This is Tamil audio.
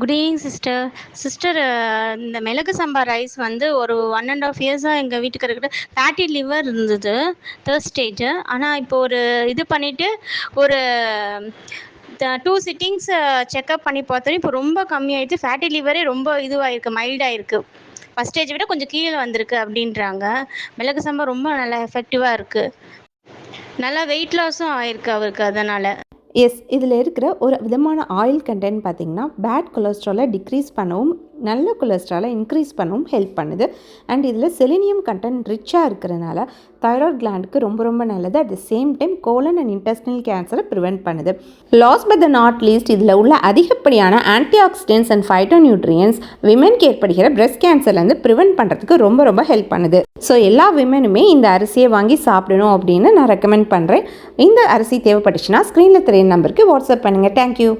குட் ஈவினிங் சிஸ்டர் சிஸ்டர் இந்த மிளகு சம்பா ரைஸ் வந்து ஒரு ஒன் அண்ட் ஆஃப் இயர்ஸாக எங்கள் வீட்டுக்காரர்கிட்ட ஃபேட்டி லிவர் இருந்தது தேர்ட் ஸ்டேஜ் ஆனால் இப்போ ஒரு இது பண்ணிவிட்டு ஒரு டூ சிட்டிங்ஸ் செக்அப் பண்ணி பார்த்தோம். இப்போ ரொம்ப கம்மியாயிடுச்சு. ஃபேட்டி லிவரே ரொம்ப இதுவாயிருக்கு மைல்டாயிருக்கு ஃபஸ்ட் ஸ்டேஜை விட கொஞ்சம் கீழே வந்திருக்கு அப்படின்றாங்க. மிளகு சம்பா ரொம்ப நல்லா எஃபெக்டிவாக இருக்குது நல்லா வெயிட் லாஸும் ஆயிருக்கு அவருக்கு அதனால். எஸ் இதில் இருக்கிற ஒரு விதமான ஆயில் கண்டென்ட் பார்த்திங்கன்னா பேட் கொலஸ்ட்ராலை டிக்ரீஸ் பண்ணவும் நல்ல கொலஸ்ட்ராலை இன்க்ரீஸ் பண்ணவும் ஹெல்ப் பண்ணுது. அண்ட் இதில் செலினியம் கண்டென்ட் ரிச்சாக இருக்கிறனால தைராய்ட் கிளாண்டுக்கு ரொம்ப ரொம்ப நல்லது. At the same time colon and intestinal கேன்சரை ப்ரிவெண்ட் பண்ணுது. Last but the not least இதில் உள்ள அதிகப்படியான ஆன்டி ஆக்சிடென்ட்ஸ் அண்ட் ஃபைட்டோநியூட்ரியன்ஸ் விமென்க்கு ஏற்படுகிற பிரெஸ்ட் கேன்சர்லேருந்து ப்ரிவெண்ட் பண்ணுறதுக்கு ரொம்ப ரொம்ப ஹெல்ப் பண்ணுது. ஸோ எல்லா விமனுமே இந்த அரிசியை வாங்கி சாப்பிடணும் அப்படின்னு நான் ரெக்கமெண்ட் பண்ணுறேன் இந்த அரிசி தேவைப்பட்டுச்சுன்னா ஸ்க்ரீனில் தெரிய நம்பருக்கு வாட்ஸ்அப் பண்ணுங்கள் தேங்க்யூ